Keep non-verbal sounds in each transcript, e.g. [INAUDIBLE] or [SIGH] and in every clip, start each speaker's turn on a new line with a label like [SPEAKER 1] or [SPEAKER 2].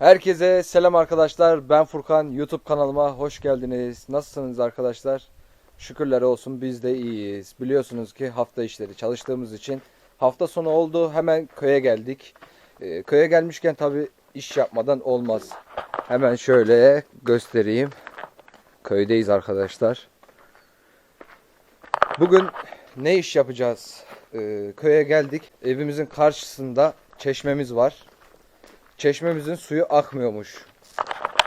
[SPEAKER 1] Herkese selam arkadaşlar. Ben Furkan. YouTube kanalıma hoş geldiniz. Nasılsınız arkadaşlar? Şükürler olsun biz de iyiyiz. Biliyorsunuz ki hafta işleri çalıştığımız için hafta sonu oldu. Hemen köye geldik. Ee, köye gelmişken tabi iş yapmadan olmaz. Hemen şöyle göstereyim. Köydeyiz arkadaşlar. Bugün ne iş yapacağız? Ee, köye geldik. Evimizin karşısında çeşmemiz var. Çeşmemizin suyu akmıyormuş.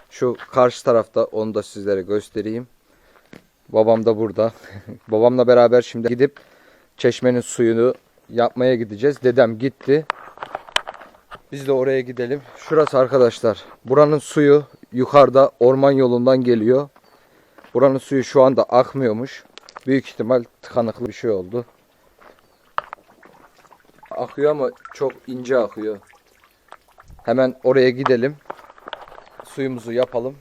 [SPEAKER 1] Şu karşı tarafta onu da sizlere göstereyim. Babam da burada. [LAUGHS] Babamla beraber şimdi gidip çeşmenin suyunu yapmaya gideceğiz. Dedem gitti. Biz de oraya gidelim. Şurası arkadaşlar. Buranın suyu yukarıda orman yolundan geliyor. Buranın suyu şu anda akmıyormuş. Büyük ihtimal tıkanıklı bir şey oldu. Akıyor ama çok ince akıyor. Hemen oraya gidelim. Suyumuzu yapalım.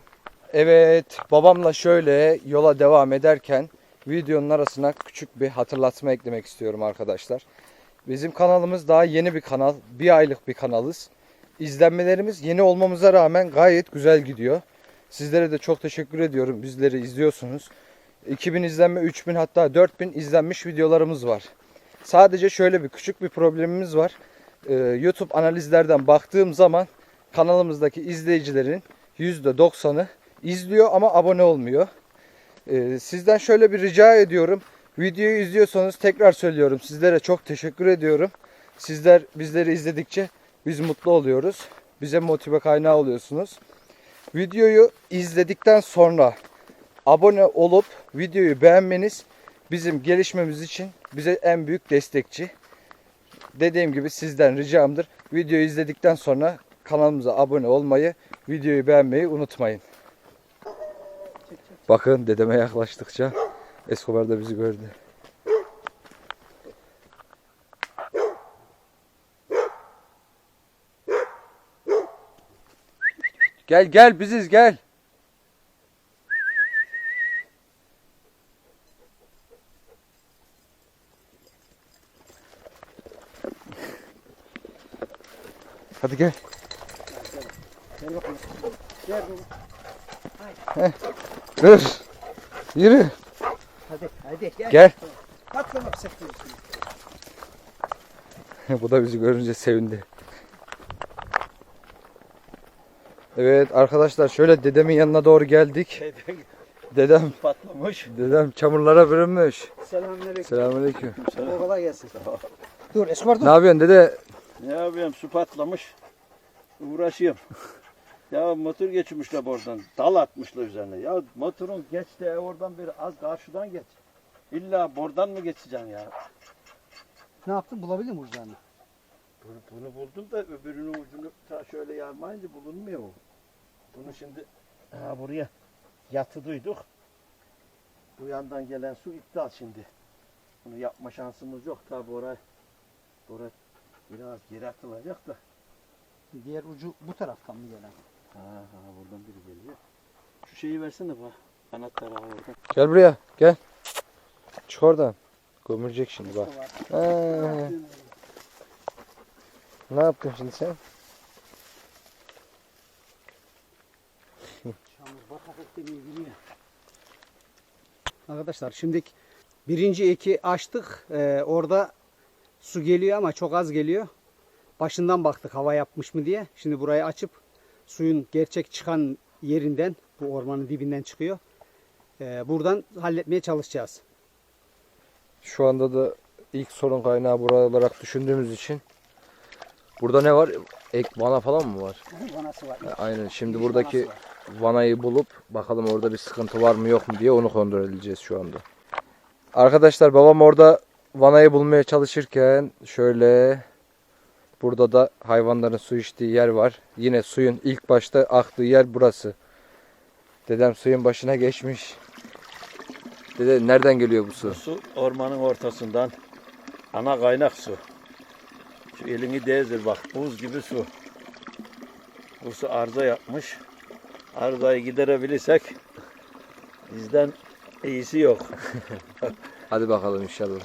[SPEAKER 1] Evet, babamla şöyle yola devam ederken videonun arasına küçük bir hatırlatma eklemek istiyorum arkadaşlar. Bizim kanalımız daha yeni bir kanal. Bir aylık bir kanalız. İzlenmelerimiz yeni olmamıza rağmen gayet güzel gidiyor. Sizlere de çok teşekkür ediyorum. Bizleri izliyorsunuz. 2000 izlenme, 3000 hatta 4000 izlenmiş videolarımız var. Sadece şöyle bir küçük bir problemimiz var. Ee, YouTube analizlerden baktığım zaman kanalımızdaki izleyicilerin %90'ı izliyor ama abone olmuyor. Ee, sizden şöyle bir rica ediyorum. Videoyu izliyorsanız tekrar söylüyorum. Sizlere çok teşekkür ediyorum. Sizler bizleri izledikçe biz mutlu oluyoruz. Bize motive kaynağı oluyorsunuz. Videoyu izledikten sonra abone olup videoyu beğenmeniz bizim gelişmemiz için bize en büyük destekçi. Dediğim gibi sizden ricamdır. Videoyu izledikten sonra kanalımıza abone olmayı, videoyu beğenmeyi unutmayın. Bakın dedeme yaklaştıkça Escobar da bizi gördü. Gel gel biziz gel. Hadi gel.
[SPEAKER 2] Gel bakalım. Gel oğlum.
[SPEAKER 1] Dur. Yürü.
[SPEAKER 2] Hadi hadi gel.
[SPEAKER 1] Gel.
[SPEAKER 2] Atlama sektir.
[SPEAKER 1] Bu da bizi görünce sevindi. Evet arkadaşlar şöyle dedemin yanına doğru geldik. Dedem
[SPEAKER 2] patlamış.
[SPEAKER 1] dedem çamurlara bürünmüş.
[SPEAKER 2] Selamünaleyküm.
[SPEAKER 1] Selamünaleyküm.
[SPEAKER 2] Selam. Kolay gelsin. Dur Esmer dur.
[SPEAKER 1] Ne yapıyorsun dede?
[SPEAKER 3] Ne yapayım su patlamış. Uğraşıyorum. ya motor geçirmişler oradan. Dal atmışlar üzerine. Ya motorun geç de oradan bir az karşıdan geç. İlla buradan mı geçeceksin ya?
[SPEAKER 2] Ne yaptın bulabildin mi ucuzlarını?
[SPEAKER 3] Bunu, bunu buldum da öbürünün ucunu ta şöyle yarmayınca bulunmuyor o. Bunu şimdi ha, buraya yatı duyduk. Bu yandan gelen su iptal şimdi. Bunu yapma şansımız yok. Tabi oraya, oraya biraz geri atılacak da.
[SPEAKER 2] Diğer ucu bu taraftan mı gelen?
[SPEAKER 3] Ha ha buradan biri geliyor. Şu şeyi versene bak. Anahtarı al oradan.
[SPEAKER 1] Gel buraya gel. Çık oradan. Gömülecek şimdi bak. Ne yaptın şimdi sen? [LAUGHS]
[SPEAKER 2] Arkadaşlar şimdi birinci eki açtık. Ee, orada su geliyor ama çok az geliyor. Başından baktık hava yapmış mı diye. Şimdi burayı açıp suyun gerçek çıkan yerinden bu ormanın dibinden çıkıyor. Ee, buradan halletmeye çalışacağız.
[SPEAKER 1] Şu anda da ilk sorun kaynağı bura olarak düşündüğümüz için burada ne var? Ek vana falan mı var?
[SPEAKER 2] Vanası var.
[SPEAKER 1] Aynen. Şimdi
[SPEAKER 2] Giriş
[SPEAKER 1] buradaki vanayı bulup bakalım orada bir sıkıntı var mı yok mu diye onu kontrol edeceğiz şu anda. Arkadaşlar babam orada vanayı bulmaya çalışırken şöyle burada da hayvanların su içtiği yer var. Yine suyun ilk başta aktığı yer burası. Dedem suyun başına geçmiş. Dede nereden geliyor bu
[SPEAKER 3] Bu
[SPEAKER 1] su?
[SPEAKER 3] su ormanın ortasından ana kaynak su. Şu elini değdir bak buz gibi su. Bu su arıza yapmış. Arızayı giderebilirsek bizden iyisi yok. [LAUGHS]
[SPEAKER 1] Hadi bakalım inşallah.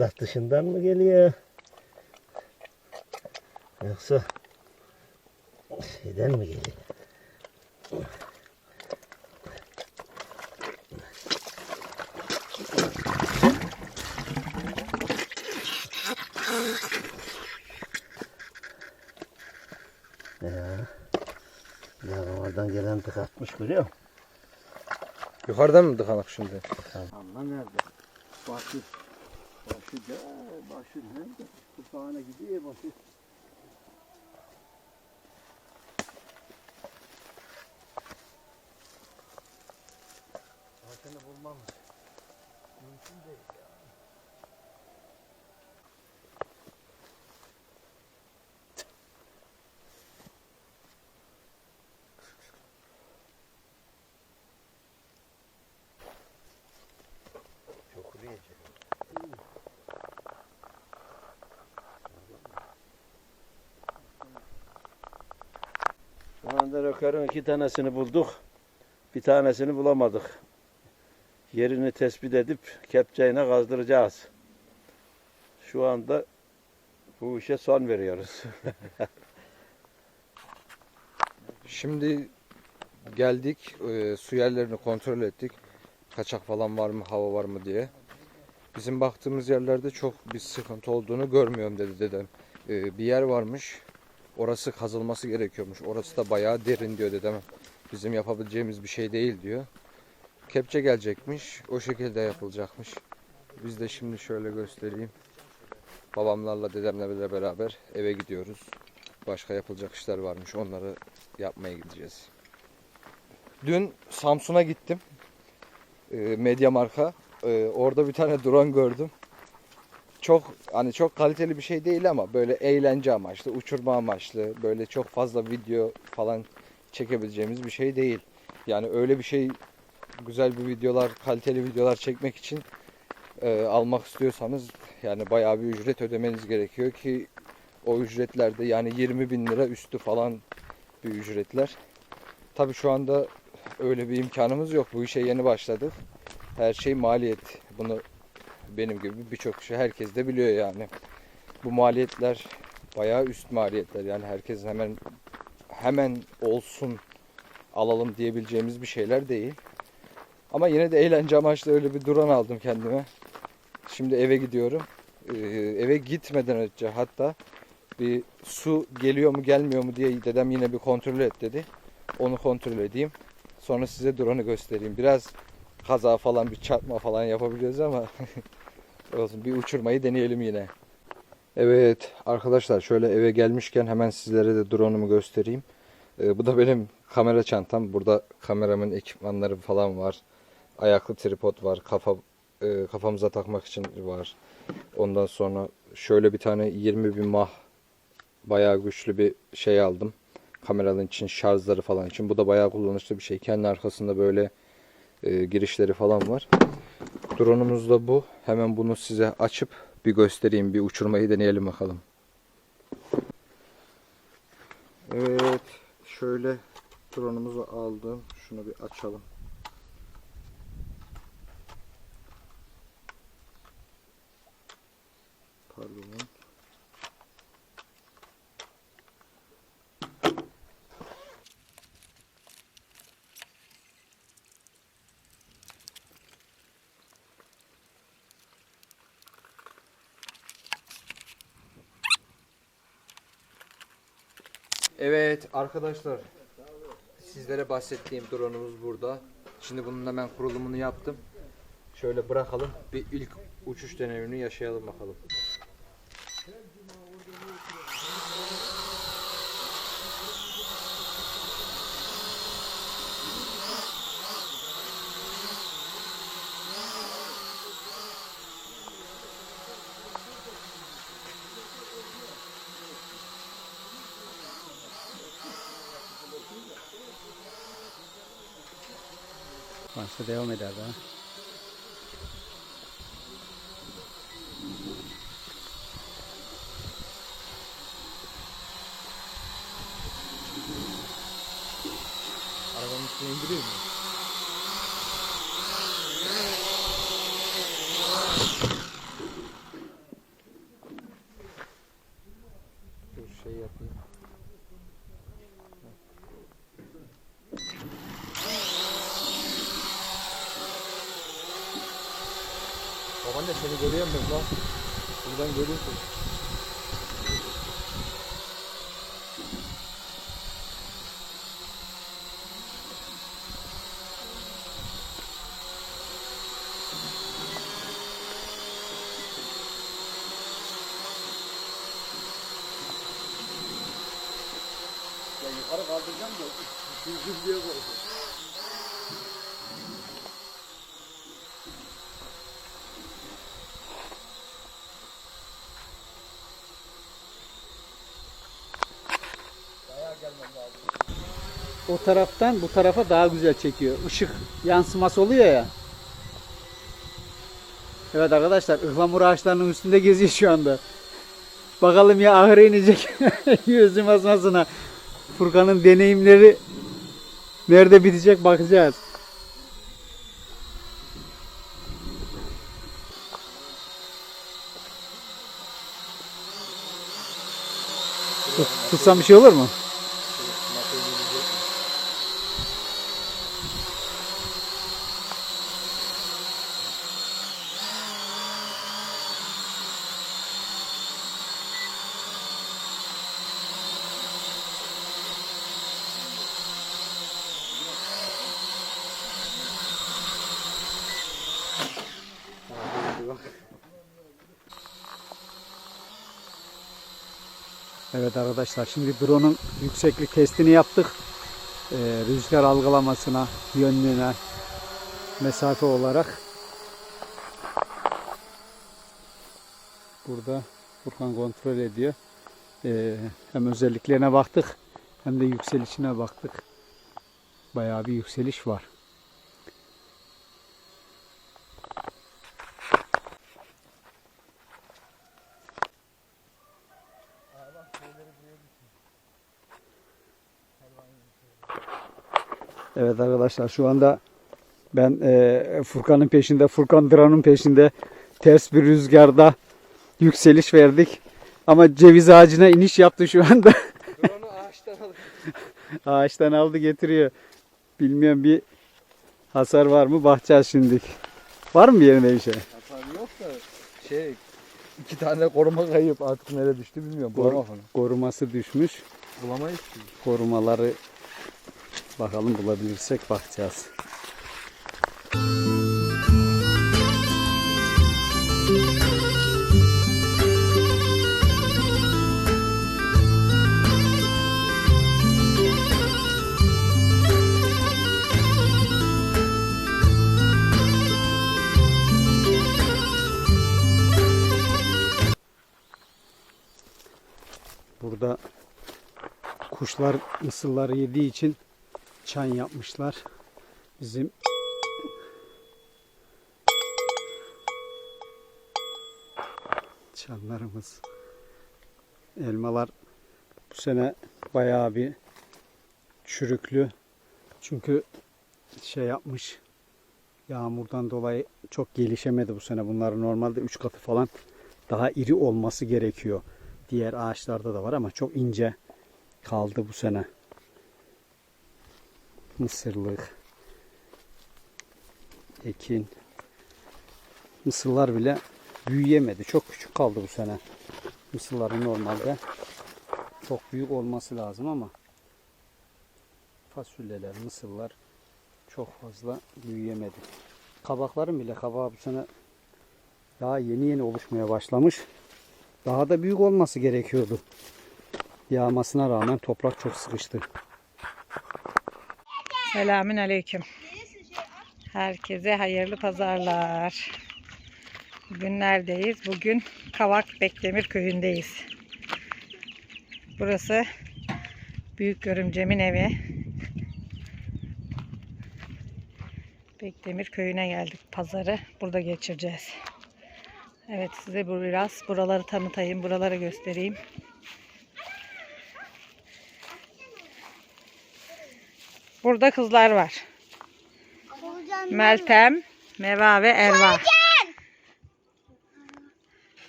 [SPEAKER 3] Gırtlak dışından mı geliyor? Yoksa şeyden mi geliyor? Ya. Ya oradan gelen tıkatmış görüyor musun?
[SPEAKER 1] Yukarıdan mı dıkanak şimdi?
[SPEAKER 3] Allah nerede? Başı. Başı da başı nerede? Kutağına gidiyor başı. Şu anda rökarın iki tanesini bulduk. Bir tanesini bulamadık. Yerini tespit edip kepçeyle kazdıracağız. Şu anda bu işe son veriyoruz. [LAUGHS]
[SPEAKER 1] Şimdi geldik, e, su yerlerini kontrol ettik. Kaçak falan var mı, hava var mı diye. Bizim baktığımız yerlerde çok bir sıkıntı olduğunu görmüyorum dedi dedem. E, bir yer varmış, orası kazılması gerekiyormuş. Orası da bayağı derin diyor dedem. Bizim yapabileceğimiz bir şey değil diyor. Kepçe gelecekmiş, o şekilde yapılacakmış. Biz de şimdi şöyle göstereyim. Babamlarla dedemle beraber eve gidiyoruz. Başka yapılacak işler varmış. Onları yapmaya gideceğiz. Dün Samsun'a gittim. Ee, Medya marka. Ee, orada bir tane [LAUGHS] drone gördüm. Çok hani çok kaliteli bir şey değil ama böyle eğlence amaçlı, uçurma amaçlı, böyle çok fazla video falan çekebileceğimiz bir şey değil. Yani öyle bir şey güzel bir videolar, kaliteli videolar çekmek için e, almak istiyorsanız yani bayağı bir ücret ödemeniz gerekiyor ki o ücretlerde yani 20 bin lira üstü falan bir ücretler. Tabii şu anda öyle bir imkanımız yok. Bu işe yeni başladık. Her şey maliyet. Bunu benim gibi birçok kişi herkes de biliyor yani. Bu maliyetler bayağı üst maliyetler. Yani herkesin hemen hemen olsun alalım diyebileceğimiz bir şeyler değil. Ama yine de eğlence amaçlı öyle bir drone aldım kendime. Şimdi eve gidiyorum. Ee, eve gitmeden önce hatta bir su geliyor mu gelmiyor mu diye dedem yine bir kontrol et dedi. Onu kontrol edeyim. Sonra size drone'u göstereyim. Biraz kaza falan bir çarpma falan yapabiliyoruz ama [LAUGHS] olsun bir uçurmayı deneyelim yine. Evet arkadaşlar şöyle eve gelmişken hemen sizlere de drone'umu göstereyim. Ee, bu da benim kamera çantam. Burada kameramın ekipmanları falan var. Ayaklı tripod var. Kafa e, kafamıza takmak için var. Ondan sonra şöyle bir tane 20 bin mah bayağı güçlü bir şey aldım. Kameraların için şarjları falan için. Bu da bayağı kullanışlı bir şey. Kendi arkasında böyle e, girişleri falan var. Drone'umuz da bu. Hemen bunu size açıp bir göstereyim. Bir uçurmayı deneyelim bakalım. Evet. Şöyle drone'umuzu aldım. Şunu bir açalım. Pardon. Evet arkadaşlar sizlere bahsettiğim drone'umuz burada. Şimdi bunun hemen kurulumunu yaptım. Şöyle bırakalım. Bir ilk uçuş deneyimini yaşayalım bakalım.
[SPEAKER 2] 是
[SPEAKER 1] 的，没得的。Anne seni görüyorum lan. Buradan görüyorsun.
[SPEAKER 2] O taraftan bu tarafa daha güzel çekiyor. Işık yansıması oluyor ya. Evet arkadaşlar ıhlamur ağaçlarının üstünde geziyor şu anda. Bakalım ya ahıra inecek [LAUGHS] yüzüm asmasına. Furkan'ın deneyimleri nerede bitecek bakacağız. Tut, tutsam bir şey olur mu? Evet arkadaşlar şimdi drone'un yükseklik testini yaptık. Ee, rüzgar algılamasına, yönlüğüne, mesafe olarak. Burada Furkan kontrol ediyor. Ee, hem özelliklerine baktık hem de yükselişine baktık. Bayağı bir yükseliş var. Evet arkadaşlar şu anda ben e, Furkan'ın peşinde, Furkan Dran'ın peşinde ters bir rüzgarda yükseliş verdik. Ama ceviz ağacına iniş yaptı şu anda.
[SPEAKER 1] Drone'u ağaçtan alın. [LAUGHS]
[SPEAKER 2] Ağaçtan aldı getiriyor. Bilmiyorum bir hasar var mı? Bakacağız şimdi. Var mı bir yerine bir şey?
[SPEAKER 1] Hasar yok da şey iki tane koruma kayıp artık nereye düştü bilmiyorum. Bulama falan.
[SPEAKER 2] Koruması düşmüş.
[SPEAKER 1] Bulamayız ki.
[SPEAKER 2] Korumaları bakalım bulabilirsek bakacağız. Burada kuşlar mısırları yediği için çan yapmışlar. Bizim çanlarımız. Elmalar bu sene bayağı bir çürüklü. Çünkü şey yapmış. Yağmurdan dolayı çok gelişemedi bu sene. Bunların normalde 3 katı falan daha iri olması gerekiyor. Diğer ağaçlarda da var ama çok ince kaldı bu sene. Mısırlık, ekin, mısırlar bile büyüyemedi. Çok küçük kaldı bu sene. Mısırların normalde çok büyük olması lazım ama fasulyeler, mısırlar çok fazla büyüyemedi. Kabakların bile kabağı bu sene daha yeni yeni oluşmaya başlamış. Daha da büyük olması gerekiyordu. Yağmasına rağmen toprak çok sıkıştı.
[SPEAKER 4] Selamün aleyküm. Herkese hayırlı pazarlar. Bugün neredeyiz? Bugün Kavak Bekdemir köyündeyiz. Burası Büyük Görümcem'in evi. Bekdemir köyüne geldik pazarı. Burada geçireceğiz. Evet size biraz buraları tanıtayım, buraları göstereyim. Burada kızlar var. Meltem, Meva ve Erva.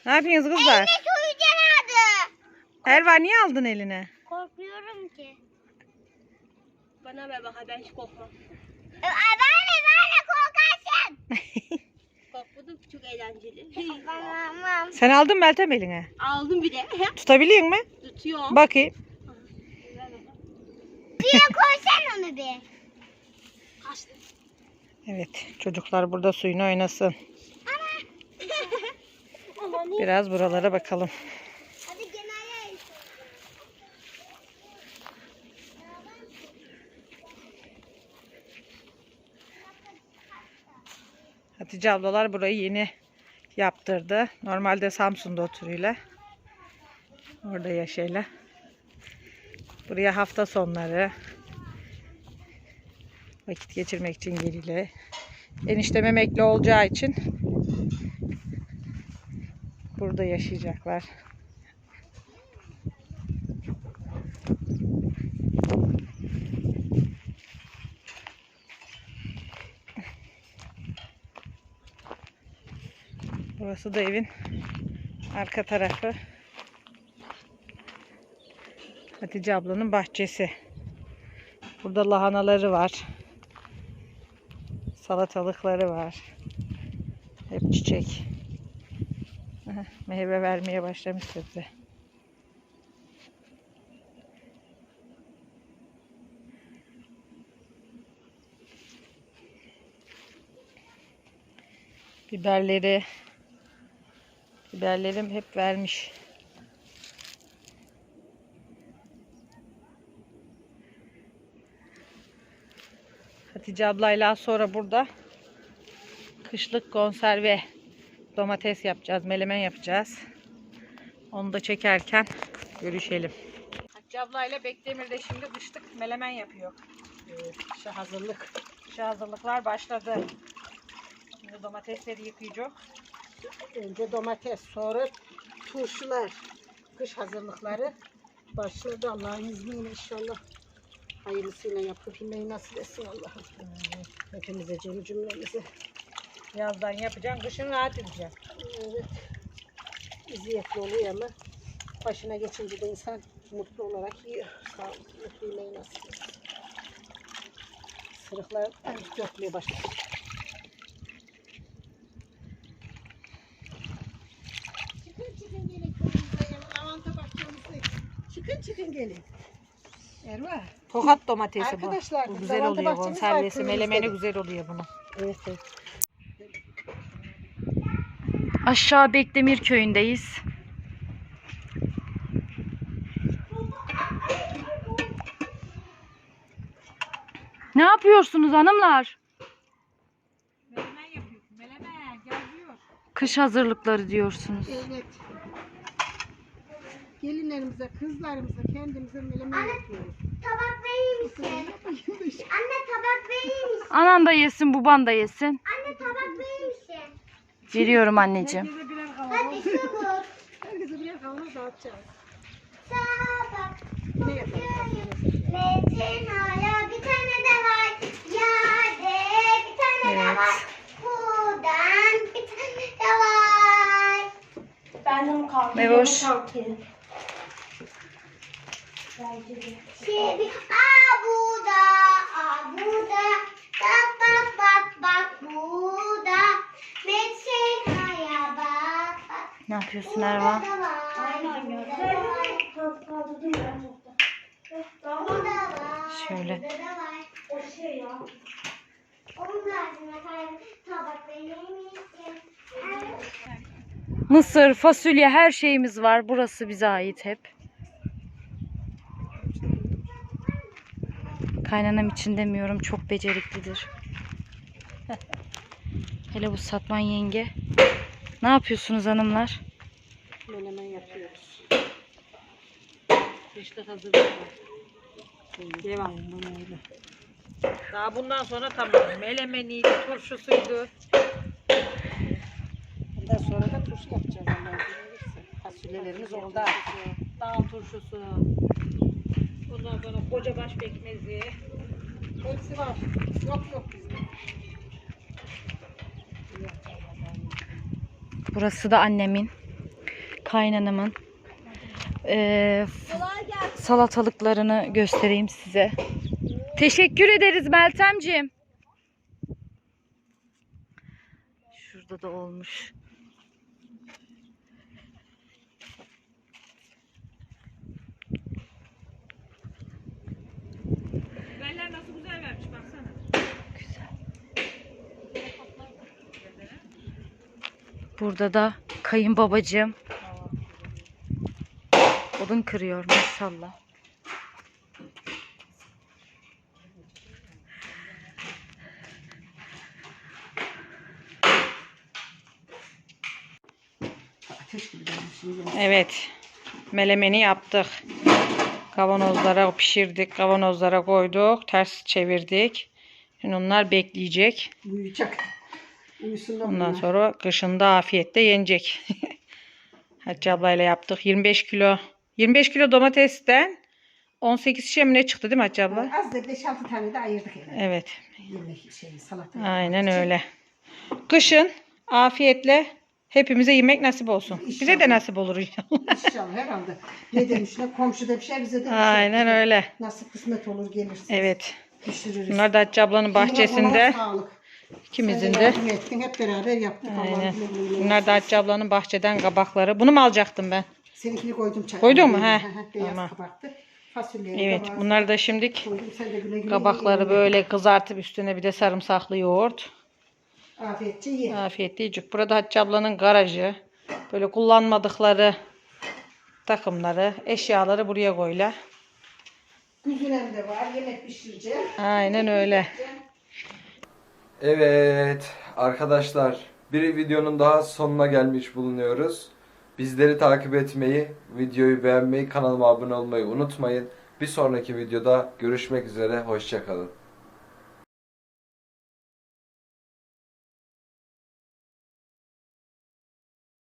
[SPEAKER 4] Ne yapıyorsunuz kızlar?
[SPEAKER 5] Uyucan adı.
[SPEAKER 4] Erva niye aldın eline?
[SPEAKER 5] Korkuyorum ki.
[SPEAKER 6] Bana ver bak ben hiç korkmam.
[SPEAKER 5] Ay bana bana korkarsın. [LAUGHS]
[SPEAKER 6] Korkmadım. Çok eğlenceli. [LAUGHS]
[SPEAKER 5] Ben almam.
[SPEAKER 4] Sen aldın Meltem eline.
[SPEAKER 6] Aldım bir de. [LAUGHS]
[SPEAKER 4] Tutabiliyor musun?
[SPEAKER 6] Tutuyorum.
[SPEAKER 4] Bakayım.
[SPEAKER 5] Onu bir.
[SPEAKER 6] Kaçtı.
[SPEAKER 4] Evet çocuklar burada suyunu oynasın. Biraz buralara bakalım. Hatice ablalar burayı yeni yaptırdı. Normalde Samsun'da oturuyorlar. Orada yaşayla. Buraya hafta sonları vakit geçirmek için geliyle. Eniştem emekli olacağı için burada yaşayacaklar. Burası da evin arka tarafı. Hatice ablanın bahçesi. Burada lahanaları var. Salatalıkları var. Hep çiçek. Meyve vermeye başlamış sebze. Biberleri Biberlerim hep vermiş. Hatice ablayla sonra burada kışlık konserve domates yapacağız, melemen yapacağız. Onu da çekerken görüşelim. Hatice ablayla Bekdemir'de şimdi kışlık melemen yapıyor. Kışa hazırlık. Kışa hazırlıklar başladı. Şimdi domatesleri yıkayacak.
[SPEAKER 7] Önce domates, sonra turşular, kış hazırlıkları başladı Allah'ın izniyle inşallah. Hayırlısıyla yapabilmeyi nasip etsin Allah'ım. Hepimize, cem cümlemize.
[SPEAKER 4] Yazdan yapacaksın, kışın rahat edeceksin.
[SPEAKER 7] Evet. İziyetli oluyor ama başına geçince de insan mutlu olarak yiyor. Sağlıklı yemeği nasip etsin. Sırıklar dökmeye başladı. Çıkın çıkın gelin. Erva.
[SPEAKER 4] Tokat domatesi
[SPEAKER 7] Arkadaşlar,
[SPEAKER 4] bu. Bu güzel
[SPEAKER 7] lavanta
[SPEAKER 4] oluyor
[SPEAKER 7] bahçemiz var
[SPEAKER 4] konservesi.
[SPEAKER 7] köyümüzde.
[SPEAKER 4] Melemeni güzel oluyor bunun.
[SPEAKER 7] Evet evet.
[SPEAKER 8] Aşağı Bekdemir köyündeyiz. Ne yapıyorsunuz hanımlar?
[SPEAKER 4] Melemen yapıyorsun. Melemen gel diyor.
[SPEAKER 8] Kış hazırlıkları diyorsunuz.
[SPEAKER 7] Evet. Gelinlerimize, kızlarımıza, kendimize melemen yapıyoruz.
[SPEAKER 5] Tabak verir misin? Anne tabak verir misin?
[SPEAKER 8] Anan da yesin, baban da yesin.
[SPEAKER 5] Anne tabak verir misin?
[SPEAKER 8] Veriyorum anneciğim. [LAUGHS]
[SPEAKER 7] Herkese birer
[SPEAKER 5] Hadi
[SPEAKER 7] kavanoz.
[SPEAKER 5] çabuk.
[SPEAKER 7] Herkese birer kavanoz dağıtacağız.
[SPEAKER 5] Tabak.
[SPEAKER 7] Ne yapalım?
[SPEAKER 5] Metin hala bir tane de var. Yerde bir tane de
[SPEAKER 8] Evet.
[SPEAKER 5] var. Buradan bir tane de var.
[SPEAKER 6] Ben de mi kalktım?
[SPEAKER 8] Mevoş.
[SPEAKER 5] Şimdi aa burada, aa burada. Bak bak bak bak burada. Metin hala bak bak.
[SPEAKER 8] Ne yapıyorsun Erva?
[SPEAKER 5] Burada var. Burada var.
[SPEAKER 8] Şöyle.
[SPEAKER 5] Da var. O şey ya. Onun ağzına.
[SPEAKER 8] Mısır, fasulye her şeyimiz var. Burası bize ait hep. Kaynanam için demiyorum. Çok beceriklidir. [LAUGHS] Hele bu Satman yenge. Ne yapıyorsunuz hanımlar?
[SPEAKER 7] Melemen yapıyoruz.
[SPEAKER 4] Hazırlık var. Devam. Daha bundan sonra tamam. Melemeniydi, turşusuydu.
[SPEAKER 7] Bundan sonra da turşu yapacağız. Fasulyelerimiz oldu artık.
[SPEAKER 4] Dağ turşusu. Ondan sonra koca baş pekmezi.
[SPEAKER 7] Hepsi var. Yok yok bizde.
[SPEAKER 8] Burası da annemin, kaynanamın eee, salatalıklarını göstereyim size. Teşekkür ederiz Meltemciğim. Şurada da olmuş.
[SPEAKER 4] Biberler nasıl güzel vermiş baksana.
[SPEAKER 8] Burada da kayınbabacığım odun kırıyor maşallah.
[SPEAKER 4] Evet. Melemeni yaptık. Kavanozlara pişirdik. Kavanozlara koyduk. Ters çevirdik. Şimdi onlar bekleyecek.
[SPEAKER 7] Uyuyacak. Uyusun da
[SPEAKER 4] Ondan
[SPEAKER 7] bunlar.
[SPEAKER 4] sonra kışında afiyette yenecek. [LAUGHS] Hatice ablayla yaptık. 25 kilo. 25 kilo domatesten 18 şişe mi ne çıktı değil mi Hatice abla?
[SPEAKER 7] Az da 5-6 tane de ayırdık eve.
[SPEAKER 4] Evet.
[SPEAKER 7] Yemek şey salata.
[SPEAKER 4] Aynen öyle. Kışın afiyetle hepimize yemek nasip olsun. Bize de
[SPEAKER 7] İnşallah.
[SPEAKER 4] nasip olur inşallah. [LAUGHS]
[SPEAKER 7] İnşallah herhalde. Ne demişler? Komşuda bir şey bize de bir şey.
[SPEAKER 4] Aynen öyle.
[SPEAKER 7] Nasıl kısmet olur gelirsin.
[SPEAKER 4] Evet.
[SPEAKER 7] Pişiririz.
[SPEAKER 4] Bunlar da Hatice ablanın bahçesinde.
[SPEAKER 7] Allah'a sağlık.
[SPEAKER 4] İkimizin de.
[SPEAKER 7] yardım ettin, Hep beraber yaptık.
[SPEAKER 4] Aynen. Bunlar da Hatice ablanın bahçeden kabakları. Bunu mu alacaktım ben?
[SPEAKER 7] Seninkini koydum çay.
[SPEAKER 4] Koydun mu?
[SPEAKER 7] He. Beyaz
[SPEAKER 4] Tamam.
[SPEAKER 7] kabaktı. Fasulye.
[SPEAKER 4] Evet.
[SPEAKER 7] kabak
[SPEAKER 4] Bunları da şimdilik
[SPEAKER 7] koydum. Sen de güle güle
[SPEAKER 4] kabakları böyle kızartıp üstüne bir de sarımsaklı yoğurt.
[SPEAKER 7] Afiyetçe ye.
[SPEAKER 4] Afiyet yiyecek. Burada Hatice ablanın garajı. Böyle kullanmadıkları takımları, eşyaları buraya koyla.
[SPEAKER 7] Güzinem de var. Yemek pişireceğim.
[SPEAKER 4] Aynen öyle.
[SPEAKER 1] Evet arkadaşlar bir videonun daha sonuna gelmiş bulunuyoruz. Bizleri takip etmeyi, videoyu beğenmeyi, kanalıma abone olmayı unutmayın. Bir sonraki videoda görüşmek üzere, hoşçakalın.